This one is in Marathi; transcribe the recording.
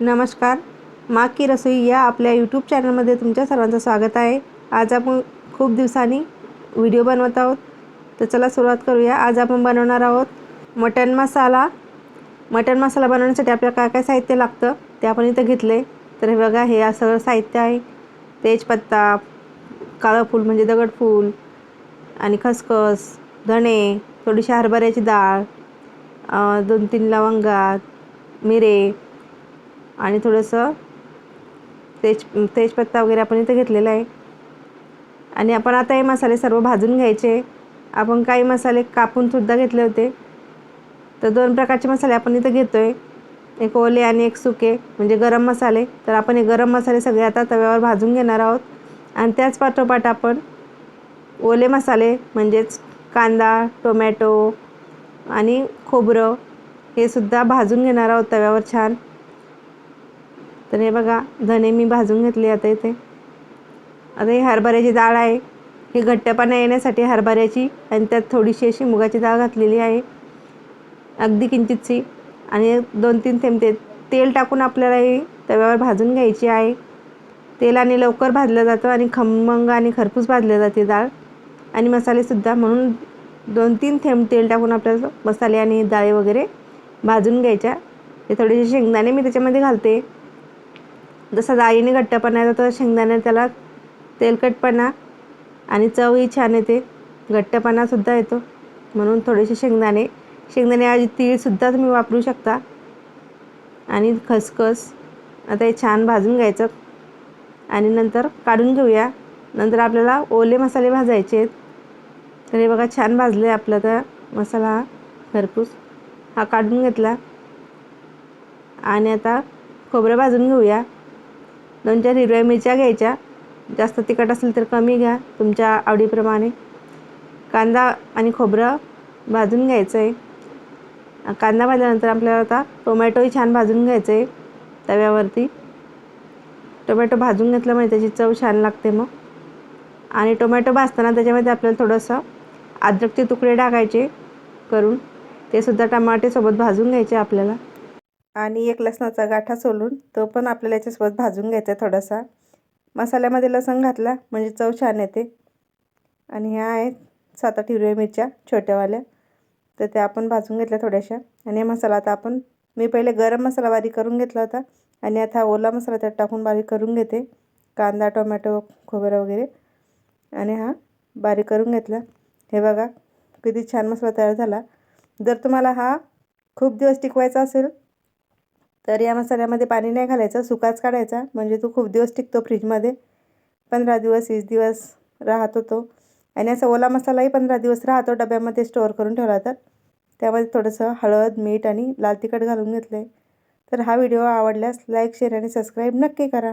नमस्कार. माग की रसोई या आपल्या यूट्यूब चॅनलमध्ये तुमच्या सर्वांचं स्वागत आहे. आज आपण खूप दिवसांनी व्हिडिओ बनवत आहोत. तर चला सुरुवात करूया. आज आपण बनवणार आहोत मटन मसाला. मटन मसाला बनवण्यासाठी आपल्याला काय काय साहित्य लागतं ते आपण इथं घेतले तर हे बघा हे सगळं साहित्य आहे. तेजपत्ता काळं फूल म्हणजे दगडफूल आणि खसखस धणे थोडीशी हरभऱ्याची डाळ दोन तीन लवंगा मिरे आणि थोडंसं तेज तेजपत्ता वगैरे आपण इथं घेतलेला आहे. आणि आपण आता हे मसाले सर्व भाजून घ्यायचे. आपण काही मसाले कापूनसुद्धा घेतले होते. तर दोन प्रकारचे मसाले आपण इथं घेतो आहे एक ओले आणि एक सुके म्हणजे गरम मसाले. तर आपण हे गरम मसाले सगळे आता तव्यावर भाजून घेणार आहोत. आणि त्याच पाठोपाठ आपण ओले मसाले म्हणजेच कांदा टोमॅटो आणि खोबरं हे सुद्धा भाजून घेणार आहोत तव्यावर छान. तर हे बघा धने मी भाजून घेतले आता इथे. आता ही हरभऱ्याची डाळ आहे. ही घट्टपणा येण्यासाठी हरभऱ्याची आणि त्यात थोडीशी अशी मुगाची डाळ घातलेली आहे. अगदी किंचितशी. आणि दोन तीन थेंब ते तेल टाकून आपल्याला ही तव्यावर भाजून घ्यायची आहे. तेलाने लवकर भाजलं जातं आणि खमंग आणि खरपूस भाजले जाते डाळ. आणि मसालेसुद्धा म्हणून दोन तीन थेंब तेल टाकून आपल्याला मसाले आणि डाळी वगैरे भाजून घ्यायच्या. ते थोडेसे शेंगदाणे मी त्याच्यामध्ये घालते. जसा डाळीने घट्टपणा येतो तसा शेंगदाण्या त्याला तेलकटपणा आणि चवही छान येते. घट्टपणासुद्धा येतो. म्हणून थोडेसे शेंगदाणे शेंगदाणे तीळसुद्धा तुम्ही वापरू शकता. आणि खसखस आता हे छान भाजून घ्यायचं. आणि नंतर काढून घेऊया. नंतर आपल्याला ओले मसाले भाजायचे आहेत. तर हे बघा छान भाजले आपला तर मसाला हा खरपूस. हा काढून घेतला. आणि आता खोबरं भाजून घेऊया. दोन चार हिरव्या मिरच्या घ्यायच्या. जास्त तिखट असेल तर कमी घ्या तुमच्या आवडीप्रमाणे. कांदा आणि खोबरं भाजून घ्यायचं आहे कांदा भाजल्यानंतर आपल्याला आता टोमॅटोही छान भाजून घ्यायचं आहे तव्यावरती. टोमॅटो भाजून घेतल्यामुळे त्याची चव छान लागते मग. आणि टोमॅटो भाजताना त्याच्यामध्ये आपल्याला थोडंसं अद्रकचे तुकडे टाकायचे करून. ते सुद्धा टमाटेसोबत भाजून घ्यायचे आपल्याला. आणि एक लसणाचा गाठा सोलून तो पण आपल्याला याच्यासोबत भाजून घ्यायचा थोडासा. मसाल्यामध्ये लसण घातला म्हणजे चव छान येते. आणि ह्या आहेत सात आठ हिरव्या मिरच्या छोट्यावाल्या. तर त्या आपण भाजून घेतल्या थोड्याशा. आणि मसाला आता आपण मी पहिले गरम मसाला बारीक करून घेतला होता. आणि आता ओला मसाला त्यात टाकून बारीक करून घेते. कांदा टोमॅटो खोबरं वगैरे. आणि हा बारीक करून घेतला. हे बघा किती छान मसाला तयार झाला. जर तुम्हाला हा खूप दिवस टिकवायचा असेल तर या मसाल्यामध्ये पाणी नाही घालायचं सुकाच काढायचा. म्हणजे तो खूप दिवस टिकतो फ्रीजमध्ये. पंधरा दिवस वीस दिवस राहतो तो. आणि असा ओला मसालाही पंधरा दिवस राहतो डब्यामध्ये स्टोअर करून ठेवला तर. त्यामध्ये थोडंसं हळद मीठ आणि लाल तिखट घालून घेतलं आहे तर हा व्हिडिओ आवडल्यास लाईक शेअर आणि सबस्क्राईब नक्की करा.